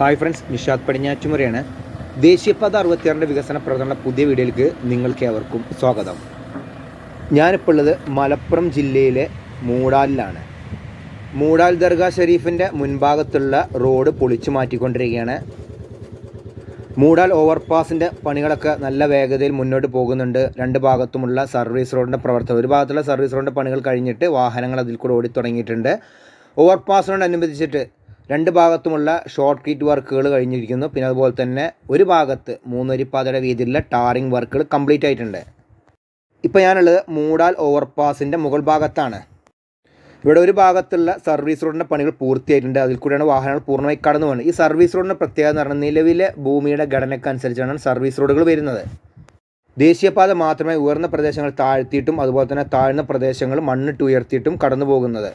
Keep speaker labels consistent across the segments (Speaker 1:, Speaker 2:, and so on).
Speaker 1: Hi friends Nishad പടിഞ്ഞാറ്റുമുറയാണ്. ദേശീയപാത അറുപത്തിയാറിന്റെ വികസന പ്രവർത്തന പുതിയ വീഡിയോയിലേക്ക് നിങ്ങൾക്ക് ഏവർക്കും സ്വാഗതം. ഞാനിപ്പോൾ ഉള്ളത് മലപ്പുറം ജില്ലയിലെ മൂടാലിലാണ്. മൂടാൽ ദർഗാ ഷെരീഫിന്റെ മുൻഭാഗത്തുള്ള റോഡ് പൊളിച്ചു മാറ്റിക്കൊണ്ടിരിക്കുകയാണ്. മൂടാൽ ഓവർപാസിന്റെ പണികളൊക്കെ നല്ല വേഗതയിൽ മുന്നോട്ട് പോകുന്നുണ്ട്. രണ്ട് ഭാഗത്തുമുള്ള സർവീസ് റോഡിന്റെ പ്രവർത്തനം. ഒരു ഭാഗത്തുള്ള സർവീസ് റോഡിന്റെ പണികൾ കഴിഞ്ഞിട്ട് വാഹനങ്ങൾ അതിൽ കൂടെ ഓടി തുടങ്ങിയിട്ടുണ്ട് ഓവർപാസിനോടനുബന്ധിച്ചിട്ട് രണ്ട് ഭാഗത്തുമുള്ള ഷോർട്ട് കീറ്റ് വർക്കുകൾ കഴിഞ്ഞിരിക്കുന്നു. പിന്നെ അതുപോലെ തന്നെ ഒരു ഭാഗത്ത് മൂന്നരിപ്പാതയുടെ വീതിയിലുള്ള ടാറിംഗ് വർക്കുകൾ കംപ്ലീറ്റ് ആയിട്ടുണ്ട്. ഇപ്പോൾ ഞാനുള്ളത് മൂടാൽ ഓവർപാസിന്റെ മുകൾ ഭാഗത്താണ്. ഇവിടെ ഒരു ഭാഗത്തുള്ള സർവീസ് റോഡിന്റെ പണികൾ പൂർത്തിയായിട്ടുണ്ട്. അതിൽ കൂടെയാണ് വാഹനങ്ങൾ പൂർണമായി കടന്നു പോകുന്നത് ഈ സർവീസ് റോഡിന്റെ പ്രത്യേകത എന്ന് പറഞ്ഞാൽ നിലവിലെ ഭൂമിയുടെ ഘടനയ്ക്കനുസരിച്ചാണ് സർവീസ് റോഡുകൾ വരുന്നത്. ദേശീയപാത മാത്രമേ ഉയർന്ന പ്രദേശങ്ങൾ താഴ്ത്തിയിട്ടും അതുപോലെ തന്നെ താഴ്ന്ന പ്രദേശങ്ങൾ മണ്ണിട്ട് ഉയർത്തിയിട്ടും കടന്നു പോകുന്നത്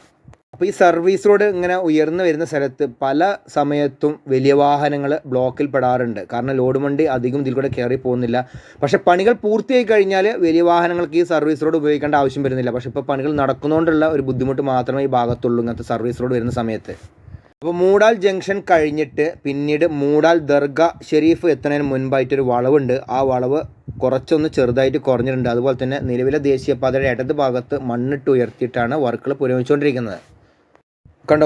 Speaker 1: അപ്പോൾ ഈ സർവീസ് റോഡ് ഇങ്ങനെ ഉയർന്നു വരുന്ന സ്ഥലത്ത് പല സമയത്തും വലിയ വാഹനങ്ങൾ ബ്ലോക്കിൽ പെടാറുണ്ട്. കാരണം ലോഡ് വണ്ടി അധികം ഇതിൽ കൂടെ കയറി പോകുന്നില്ല. പക്ഷേ പണികൾ പൂർത്തിയായി കഴിഞ്ഞാൽ വലിയ വാഹനങ്ങൾക്ക് ഈ സർവീസ് റോഡ് ഉപയോഗിക്കേണ്ട ആവശ്യം വരുന്നില്ല. പക്ഷേ ഇപ്പോൾ പണികൾ നടക്കുന്നതുകൊണ്ടുള്ള ഒരു ബുദ്ധിമുട്ട് മാത്രമേ ഈ ഭാഗത്തുള്ളൂ ഇങ്ങനത്തെ സർവീസ് റോഡ് വരുന്ന സമയത്ത്. അപ്പോൾ മൂടാൽ ജംഗ്ഷൻ കഴിഞ്ഞിട്ട് പിന്നീട് മൂടാൽ ദർഗ ഷെരീഫ് എത്തുന്നതിന് മുൻപായിട്ടൊരു വളവുണ്ട്. ആ വളവ് കുറച്ചൊന്ന് ചെറുതായിട്ട് കുറഞ്ഞിട്ടുണ്ട്. അതുപോലെ തന്നെ നിലവിലെ ദേശീയപാതയുടെ ഇടത് ഭാഗത്ത് മണ്ണിട്ട് ഉയർത്തിയിട്ടാണ് വർക്കുകൾ പുരോഗമിച്ചുകൊണ്ടിരിക്കുന്നത്. കണ്ട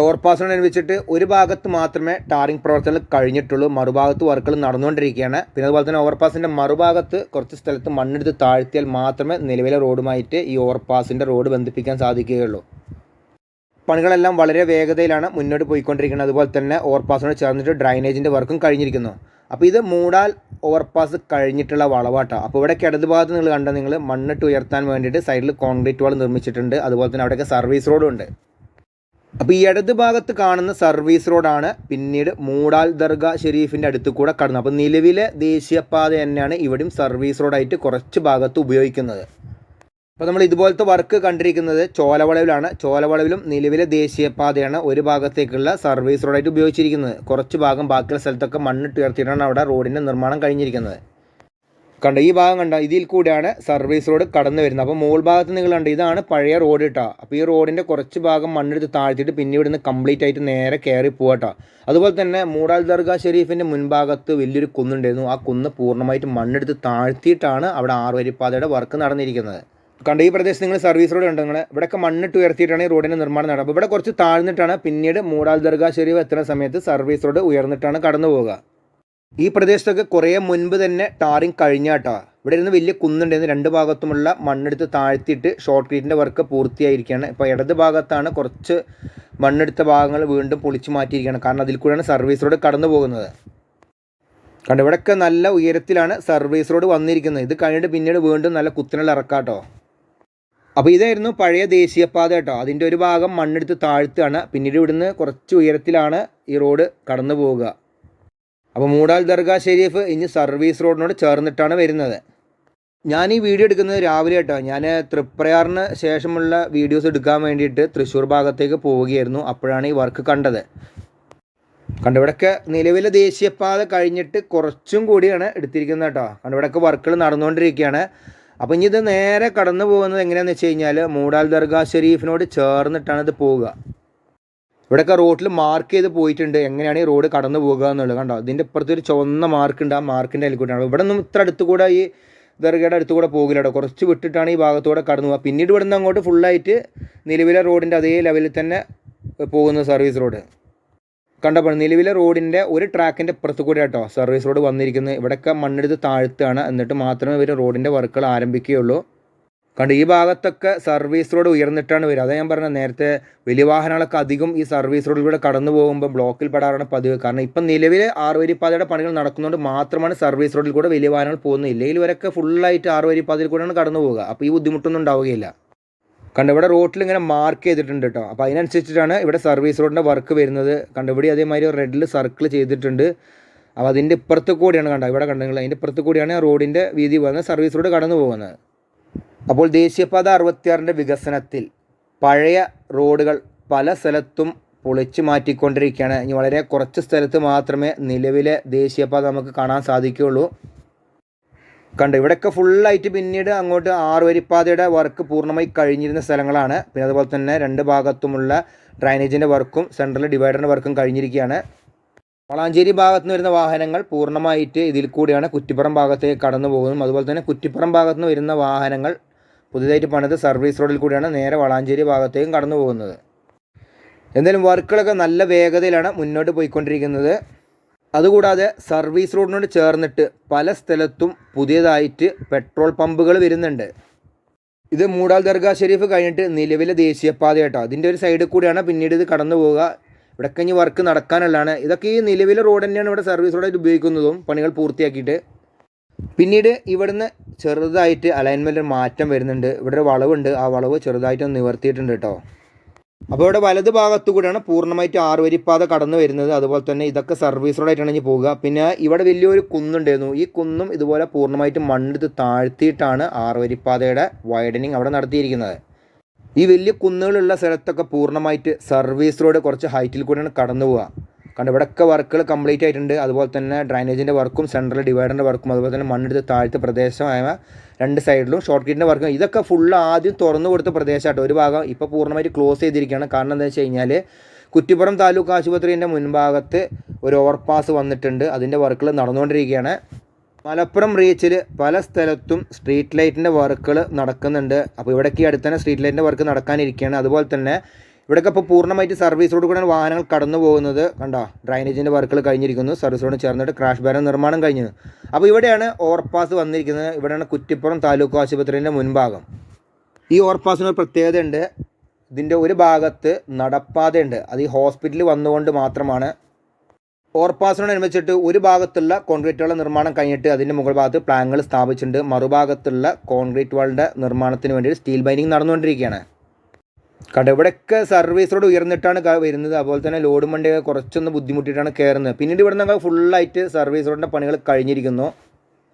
Speaker 1: വെച്ചിട്ട് ഒരു ഭാഗത്ത് മാത്രമേ ടാറിംഗ് പ്രവർത്തനങ്ങൾ കഴിഞ്ഞിട്ടുള്ളൂ. മറുഭാഗത്ത് വർക്കുകൾ നടന്നുകൊണ്ടിരിക്കുകയാണ്. പിന്നെ അതുപോലെ തന്നെ ഓവർപാസിന്റെ മറുഭാഗത്ത് കുറച്ച് സ്ഥലത്ത് മണ്ണെടുത്ത് താഴ്ത്തിയാൽ മാത്രമേ നിലവിലെ റോഡുമായിട്ട് ഈ ഓവർപാസിന്റെ റോഡ് ബന്ധിപ്പിക്കാൻ സാധിക്കുകയുള്ളൂ. പണികളെല്ലാം വളരെ വേഗതയിലാണ് മുന്നോട്ട് പോയിക്കൊണ്ടിരിക്കുന്നത്. അതുപോലെ തന്നെ ഓവർപാസിനോട് ചേർന്നിട്ട് ഡ്രൈനേജിന്റെ വർക്കും കഴിഞ്ഞിരിക്കുന്നു. അപ്പോൾ ഇത് മൂടാൽ ഓവർപാസ് കഴിഞ്ഞിട്ടുള്ള വളവാട്ടാണ് അപ്പോൾ ഇവിടെ ഇടത് ഭാഗത്ത് നിങ്ങൾ കണ്ട നിങ്ങൾ മണ്ണിട്ട് ഉയർത്താൻ വേണ്ടിയിട്ട് സൈഡിൽ കോൺക്രീറ്റ് വാൾ നിർമ്മിച്ചിട്ടുണ്ട്. അതുപോലെ തന്നെ അവിടെയൊക്കെ സർവീസ് റോഡും ഉണ്ട്. അപ്പോൾ ഈ ഇടത് ഭാഗത്ത് കാണുന്ന സർവീസ് റോഡാണ് പിന്നീട് മൂടാൽ ദർഗ ഷെരീഫിന്റെ അടുത്ത് കൂടെ കടന്നത് അപ്പോൾ നിലവിലെ ദേശീയപാത തന്നെയാണ് ഇവിടെയും സർവീസ് റോഡായിട്ട് കുറച്ച് ഭാഗത്ത് ഉപയോഗിക്കുന്നത്. അപ്പോൾ നമ്മൾ ഇതുപോലത്തെ വർക്ക് കണ്ടിരിക്കുന്നത് ചോലവളവിലാണ്. ചോലവളവിലും നിലവിലെ ദേശീയപാതയാണ് ഒരു ഭാഗത്തേക്കുള്ള സർവീസ് റോഡായിട്ട് ഉപയോഗിച്ചിരിക്കുന്നത്. കുറച്ച് ഭാഗം ബാക്കിയുള്ള സ്ഥലത്തൊക്കെ മണ്ണിട്ട് ഉയർത്തിയിട്ടാണ് അവിടെ റോഡിന്റെ നിർമ്മാണം കഴിഞ്ഞിരിക്കുന്നത്. കണ്ട ഈ ഭാഗം കണ്ട ഇതിൽ കൂടിയാണ് സർവീസ് റോഡ് കടന്നു വരുന്നത്. അപ്പോൾ മുകൾ ഭാഗത്ത് നിങ്ങൾ കണ്ട ഇതാണ് പഴയ റോഡ് കേട്ടോ അപ്പോൾ ഈ റോഡിന്റെ കുറച്ച് ഭാഗം മണ്ണെടുത്ത് താഴ്ത്തിയിട്ട് പിന്നെ ഇവിടുന്ന് കംപ്ലീറ്റ് ആയിട്ട് നേരെ കയറി പോകട്ടോ അതുപോലെ തന്നെ മൂടാൽ ദർഗ ഷെരീഫിന്റെ മുൻഭാഗത്ത് വലിയൊരു കുന്നുണ്ടായിരുന്നു. ആ കുന്ന് പൂർണമായിട്ട് മണ്ണെടുത്ത് താഴ്ത്തിയിട്ടാണ് അവിടെ ആറുവരിപ്പാതയുടെ വർക്ക് നടന്നിരിക്കുന്നത്. കണ്ട ഈ പ്രദേശത്ത് നിങ്ങൾ സർവീസ് റോഡ് ഉണ്ട് നിങ്ങൾ ഇവിടെയൊക്കെ മണ്ണിട്ട് ഉയർത്തിയിട്ടാണ് ഈ റോഡിന്റെ നിർമ്മാണം നടക്കുക അപ്പോൾ ഇവിടെ കുറച്ച് താഴ്ന്നിട്ടാണ് പിന്നീട് മൂടാൽ ദർഗ ഷെരീഫ് എത്തുന്ന സമയത്ത് സർവീസ് റോഡ് ഉയർന്നിട്ടാണ് കടന്നു പോവുക ഈ പ്രദേശത്തൊക്കെ കുറേ മുൻപ് തന്നെ ടാറിങ് കഴിഞ്ഞാട്ടോ ഇവിടെ ഇരുന്ന് വലിയ കുന്നുണ്ടായിരുന്നു രണ്ട് ഭാഗത്തുമുള്ള മണ്ണെടുത്ത് താഴ്ത്തിയിട്ട് ഷോർട്ട് ക്രീറ്റിന്റെ വർക്ക് പൂർത്തിയായിരിക്കുകയാണ്. ഇപ്പോൾ ഇടത് ഭാഗത്താണ് കുറച്ച് മണ്ണെടുത്ത ഭാഗങ്ങൾ വീണ്ടും പൊളിച്ചു മാറ്റിയിരിക്കുകയാണ്. കാരണം അതിൽ കൂടെയാണ് സർവീസ് റോഡ് കടന്നു പോകുന്നത്. കണ്ട് ഇവിടെയൊക്കെ നല്ല ഉയരത്തിലാണ് സർവീസ് റോഡ് വന്നിരിക്കുന്നത്. ഇത് കഴിഞ്ഞിട്ട് പിന്നീട് വീണ്ടും നല്ല കുത്തിനുള്ള ഇറക്കാട്ടോ അപ്പോൾ ഇതായിരുന്നു പഴയ ദേശീയപാത കേട്ടോ അതിന്റെ ഒരു ഭാഗം മണ്ണെടുത്ത് താഴ്ത്തുകയാണ്. പിന്നീട് ഇവിടുന്ന് കുറച്ച് ഉയരത്തിലാണ് ഈ റോഡ് കടന്നു പോവുക. അപ്പോൾ മൂടാൽ ദർഗാ ഷെരീഫ് ഇനി സർവീസ് റോഡിനോട് ചേർന്നിട്ടാണ് വരുന്നത്. ഞാൻ ഈ വീഡിയോ എടുക്കുന്നത് രാവിലെ കേട്ടോ. ഞാൻ തൃപ്രയാറിന് ശേഷമുള്ള വീഡിയോസ് എടുക്കാൻ വേണ്ടിയിട്ട് തൃശ്ശൂർ ഭാഗത്തേക്ക് പോവുകയായിരുന്നു. അപ്പോഴാണ് ഈ വർക്ക് കണ്ടത്. കണ്ട ഇവിടെയൊക്കെ നിലവിലെ ദേശീയപാത കഴിഞ്ഞിട്ട് കുറച്ചും കൂടിയാണ് എടുത്തിരിക്കുന്നത് കേട്ടോ. കണ്ട ഇവിടെയൊക്കെ വർക്കുകൾ നടന്നുകൊണ്ടിരിക്കുകയാണ്. അപ്പോൾ ഇനി ഇത് നേരെ കടന്നു പോകുന്നത് എങ്ങനെയാണെന്ന് വെച്ച് കഴിഞ്ഞാൽ മൂടാൽ ദർഗാ ഷെരീഫിനോട് ചേർന്നിട്ടാണ് ഇത് പോവുക. ഇവിടെയൊക്കെ റോഡിൽ മാർക്ക് ചെയ്ത് പോയിട്ടുണ്ട്. എങ്ങനെയാണ് ഈ റോഡ് കടന്നു പോകുക എന്നുള്ളത് കണ്ടോ? ഇതിന്റെ ഇപ്പുറത്ത് ഒരു ചുവന്ന മാർക്ക് ഉണ്ട്. ആ മാർക്കിന്റെ അതിൽ കൂടെയാണ് ഇവിടെ നിന്നും ഇത്ര അടുത്ത് കൂടെ ഈ ദർഗയുടെ അടുത്ത് കൂടെ പോകില്ല കേട്ടോ. കുറച്ച് വിട്ടിട്ടാണ് ഈ ഭാഗത്തൂടെ കടന്നു പോകുക പിന്നീട് ഇവിടെ നിന്ന് അങ്ങോട്ട് ഫുള്ളായിട്ട് നിലവിലെ റോഡിന്റെ അതേ ലെവലിൽ തന്നെ പോകുന്ന സർവീസ് റോഡ് കണ്ടപ്പോൾ നിലവിലെ റോഡിന്റെ ഒരു ട്രാക്കിന്റെ ഇപ്പുറത്ത് കൂടെ കേട്ടോ സർവീസ് റോഡ് വന്നിരിക്കുന്നത്. ഇവിടെയൊക്കെ മണ്ണെടുത്ത് താഴ്ത്തുകയാണ്. എന്നിട്ട് മാത്രമേ ഇവർ റോഡിന്റെ വർക്കുകൾ ആരംഭിക്കുകയുള്ളൂ. കണ്ട് ഈ ഭാഗത്തൊക്കെ സർവീസ് റോഡ് ഉയർന്നിട്ടാണ് വരിക. അതാ ഞാൻ പറഞ്ഞത് നേരത്തെ വലിയ വാഹനങ്ങളൊക്കെ അധികം ഈ സർവീസ് റോഡിലൂടെ കടന്നു പോകുമ്പോൾ ബ്ലോക്കിൽ പെടാറാണ് പതിവ്. കാരണം ഇപ്പം നിലവിൽ ആറുവരിപ്പാതയുടെ പണികൾ നടക്കുന്നതുകൊണ്ട് മാത്രമാണ് സർവീസ് റോഡിൽ കൂടെ വലിയ വാഹനങ്ങൾ പോകുന്നത്. ഇല്ലെങ്കിൽ ഇവരൊക്കെ ഫുള്ളായിട്ട് ആറുവരിപ്പാതയിൽ കൂടെയാണ് കടന്നു പോവുക അപ്പോൾ ഈ ബുദ്ധിമുട്ടൊന്നും ഉണ്ടാവുകയില്ല. കണ്ട് ഇവിടെ റോട്ടിൽ ഇങ്ങനെ മാർക്ക് ചെയ്തിട്ടുണ്ട് കേട്ടോ. അപ്പോൾ അതിനനുസരിച്ചിട്ടാണ് ഇവിടെ സർവീസ് റോഡിന്റെ വർക്ക് വരുന്നത്. കണ്ട് ഇവിടെ അതേമാതിരി റെഡിൽ സർക്കിൾ ചെയ്തിട്ടുണ്ട്. അപ്പോൾ അതിന്റെ ഇപ്പുറത്ത് കൂടിയാണ് കണ്ടത് ഇവിടെ കണ്ടെങ്കിൽ അതിന്റെ ഇപ്പുറത്ത് കൂടിയാണ് റോഡിന്റെ വീതി പോകുന്നത്. സർവീസ് റോഡ് കടന്നു പോകുന്നത്. അപ്പോൾ ദേശീയപാത അറുപത്തിയാറിന്റെ വികസനത്തിൽ പഴയ റോഡുകൾ പല സ്ഥലത്തും പൊളിച്ചു മാറ്റിക്കൊണ്ടിരിക്കുകയാണ്. ഇനി വളരെ കുറച്ച് സ്ഥലത്ത് മാത്രമേ നിലവിലെ ദേശീയപാത നമുക്ക് കാണാൻ സാധിക്കുകയുള്ളൂ. കണ്ട് ഇവിടെയൊക്കെ ഫുള്ളായിട്ട് പിന്നീട് അങ്ങോട്ട് ആറുവരിപ്പാതയുടെ വർക്ക് പൂർണമായി കഴിഞ്ഞിരുന്ന സ്ഥലങ്ങളാണ്. പിന്നെ അതുപോലെ തന്നെ രണ്ട് ഭാഗത്തുമുള്ള ഡ്രൈനേജിന്റെ വർക്കും സെൻട്രൽ ഡിവൈഡറിന്റെ വർക്കും കഴിഞ്ഞിരിക്കുകയാണ്. വളാഞ്ചേരി ഭാഗത്ത് നിന്ന് വരുന്ന വാഹനങ്ങൾ പൂർണമായിട്ട് ഇതിൽ കൂടിയാണ് കുറ്റിപ്പുറം ഭാഗത്തേക്ക് കടന്നു പോകുന്നതും അതുപോലെ തന്നെ കുറ്റിപ്പുറം ഭാഗത്ത് നിന്ന് വരുന്ന വാഹനങ്ങൾ പുതിയതായിട്ട് പണിത് സർവീസ് റോഡിൽ കൂടിയാണ് നേരെ വളാഞ്ചേരി ഭാഗത്തേക്കും കടന്നു പോകുന്നത്. എന്തായാലും വർക്കുകളൊക്കെ നല്ല വേഗതയിലാണ് മുന്നോട്ട് പോയിക്കൊണ്ടിരിക്കുന്നത്. അതുകൂടാതെ സർവീസ് റോഡിനോട് ചേർന്നിട്ട് പല സ്ഥലത്തും പുതിയതായിട്ട് പെട്രോൾ പമ്പുകൾ വരുന്നുണ്ട്. ഇത് മൂടാൽ ദർഗാ ഷെരീഫ് കഴിഞ്ഞിട്ട് നിലവിലെ ദേശീയപാത കേട്ടോ. അതിന്റെ ഒരു സൈഡിൽ കൂടിയാണ് പിന്നീട് ഇത് കടന്നു പോവുക. ഇവിടെ കഴിഞ്ഞ് വർക്ക് നടക്കാനുള്ളതാണ്. ഇതൊക്കെ ഈ നിലവിലെ റോഡ് തന്നെയാണ് ഇവിടെ സർവീസ് റോഡായിട്ട് ഉപയോഗിക്കുന്നതും പണികൾ പൂർത്തിയാക്കിയിട്ട്. പിന്നീട് ഇവിടുന്ന് ചെറുതായിട്ട് അലൈൻമെന്റ് മാറ്റം വരുന്നുണ്ട്. ഇവിടെ ഒരു വളവുണ്ട്. ആ വളവ് ചെറുതായിട്ട് നിവർത്തിയിട്ടുണ്ട് കേട്ടോ അപ്പോൾ ഇവിടെ വലത് ഭാഗത്തു കൂടെയാണ് പൂർണമായിട്ട് ആറുവരിപ്പാത കടന്നു വരുന്നത്. അതുപോലെ തന്നെ ഇതൊക്കെ സർവീസ് റോഡായിട്ടാണ് ഇനി പോവുക. പിന്നെ ഇവിടെ വലിയൊരു കുന്നുണ്ടായിരുന്നു. ഈ കുന്നും ഇതുപോലെ പൂർണമായിട്ട് മണ്ണെടുത്ത് താഴ്ത്തിയിട്ടാണ് ആറുവരിപ്പാതയുടെ വൈഡനിങ് അവിടെ നടത്തിയിരിക്കുന്നത്. ഈ വലിയ കുന്നുകളുള്ള സ്ഥലത്തൊക്കെ പൂർണമായിട്ട് സർവീസ് റോഡ് കുറച്ച് ഹൈറ്റിൽ കൂടെയാണ് കടന്നു പോവുക. കാരണം ഇവിടെയൊക്കെ വർക്കുകൾ കംപ്ലീറ്റ് ആയിട്ടുണ്ട്. അതുപോലെ തന്നെ ഡ്രൈനേജിന്റെ വർക്കും സെൻട്രൽ ഡിവൈഡറിന്റെ വർക്കും അതുപോലെ തന്നെ മണ്ണെടുത്ത് താഴ്ത്ത പ്രദേശമായ രണ്ട് സൈഡിലും ഷോർട്ട് കിറ്റിന്റെ വർക്കും. ഇതൊക്കെ ഫുൾ ആദ്യം തുറന്നു കൊടുത്ത പ്രദേശമായിട്ട് ഒരു ഭാഗം ഇപ്പോൾ പൂർണമായിട്ട് ക്ലോസ് ചെയ്തിരിക്കുകയാണ്. കാരണം എന്താ വെച്ച് കഴിഞ്ഞാൽ കുറ്റിപ്പുറം താലൂക്ക് ആശുപത്രിന്റെ മുൻഭാഗത്ത് ഒരു ഓവർപാസ് വന്നിട്ടുണ്ട്. അതിന്റെ വർക്കുകൾ നടന്നുകൊണ്ടിരിക്കുകയാണ്. മലപ്പുറം റീച്ചിൽ പല സ്ഥലത്തും സ്ട്രീറ്റ് ലൈറ്റിന്റെ വർക്കുകൾ നടക്കുന്നുണ്ട്. അപ്പോൾ ഇവിടേക്ക് അടുത്ത് തന്നെ സ്ട്രീറ്റ് ലൈറ്റിന്റെ വർക്ക് നടക്കാനിരിക്കുകയാണ്. അതുപോലെ തന്നെ ഇവിടെയൊക്കെ ഇപ്പോൾ പൂർണമായിട്ട് സർവീസ് റോഡ് കൂടെയാണ് വാഹനങ്ങൾ കടന്നു പോകുന്നത്. കണ്ടോ ഡ്രൈനേജിന്റെ വർക്കുകൾ കഴിഞ്ഞിരിക്കുന്നു. സർവീസ് റോഡ് ചേർന്നിട്ട് ക്രാഷ് ബാരൻ നിർമ്മാണം കഴിഞ്ഞു അപ്പോൾ ഇവിടെയാണ് ഓവർപാസ് വന്നിരിക്കുന്നത്. ഇവിടെയാണ് കുറ്റിപ്പുറം താലൂക്ക് ആശുപത്രിന്റെ മുൻഭാഗം. ഈ ഓവർപാസിന് ഒരു പ്രത്യേകതയുണ്ട്. ഇതിന്റെ ഒരു ഭാഗത്ത് നടപ്പാതയുണ്ട്. അത് ഈ ഹോസ്പിറ്റലിൽ വന്നുകൊണ്ട് മാത്രമാണ്. ഓവർപാസിനോടനുബന്ധിച്ചിട്ട് ഒരു ഭാഗത്തുള്ള കോൺക്രീറ്റ് നിർമ്മാണം കഴിഞ്ഞിട്ട് അതിന്റെ മുകൾ ഭാഗത്ത് പ്ലാങ്ങുകൾ സ്ഥാപിച്ചിട്ടുണ്ട്. മറുഭാഗത്തുള്ള കോൺക്രീറ്റ് വാളിന്റെ നിർമ്മാണത്തിന് വേണ്ടി സ്റ്റീൽ ബൈൻഡിങ് നടന്നുകൊണ്ടിരിക്കുകയാണ്. കണ്ട ഇവിടെയൊക്കെ സർവീസ് റോഡ് ഉയർന്നിട്ടാണ് വരുന്നത്. അതുപോലെ തന്നെ ലോഡ് വണ്ടി കുറച്ചൊന്ന് ബുദ്ധിമുട്ടിയിട്ടാണ് കയറുന്നത് പിന്നീട് ഇവിടെ നിന്ന് ഫുള്ളായിട്ട് സർവീസ് റോഡിന്റെ പണികൾ കഴിഞ്ഞിരിക്കുന്നു.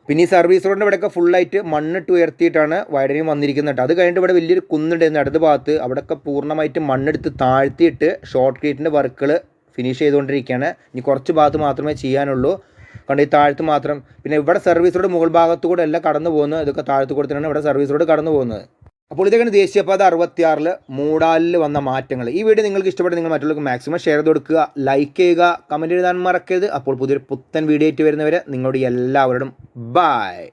Speaker 1: പിന്നെ ഈ സർവീസ് റോഡിന്റെ ഇവിടെയൊക്കെ ഫുള്ളായിട്ട് മണ്ണിട്ട് ഉയർത്തിയിട്ടാണ് വൈഡനിങ് വന്നിരിക്കുന്നത്. അത് കഴിഞ്ഞിട്ട് ഇവിടെ വലിയൊരു കുന്നുണ്ടായിരുന്നു അടുത്ത ഭാഗത്ത്. അവിടെയൊക്കെ പൂർണമായിട്ട് മണ്ണെടുത്ത് താഴ്ത്തിയിട്ട് ഷോർട്ട് ക്രീറ്റിന്റെ വർക്കുകൾ ഫിനിഷ് ചെയ്തുകൊണ്ടിരിക്കുകയാണ്. ഇനി കുറച്ച് ഭാഗത്ത് മാത്രമേ ചെയ്യാനുള്ളൂ. കണ്ട് ഈ താഴത്ത് മാത്രം. പിന്നെ ഇവിടെ സർവീസ് റോഡ് മുകൾ ഭാഗത്തു കൂടെ എല്ലാം കടന്നു പോകുന്നത് ഇതൊക്കെ താഴത്ത് കൂടെ തന്നെയാണ് ഇവിടെ സർവീസ് റോഡ് കടന്നു പോകുന്നത് അപ്പോൾ ഇതൊക്കെയാണ് ദേശീയപാത അറുപത്തിയാറിൽ മൂടാലിൽ വന്ന മാറ്റങ്ങൾ ഈ വീഡിയോ നിങ്ങൾക്ക് ഇഷ്ടപ്പെട്ട് നിങ്ങൾ മറ്റുള്ളവർക്ക് മാക്സിമം ഷെയർ ചെയ്ത് കൊടുക്കുക ലൈക്ക് ചെയ്യുക കമന്റ് എഴുതാൻ മറക്കരുത്. അപ്പോൾ പുതിയൊരു പുത്തൻ വീഡിയോ ആയിട്ട് വരുന്നവരെ നിങ്ങളോട് എല്ലാവരോടും ബായ്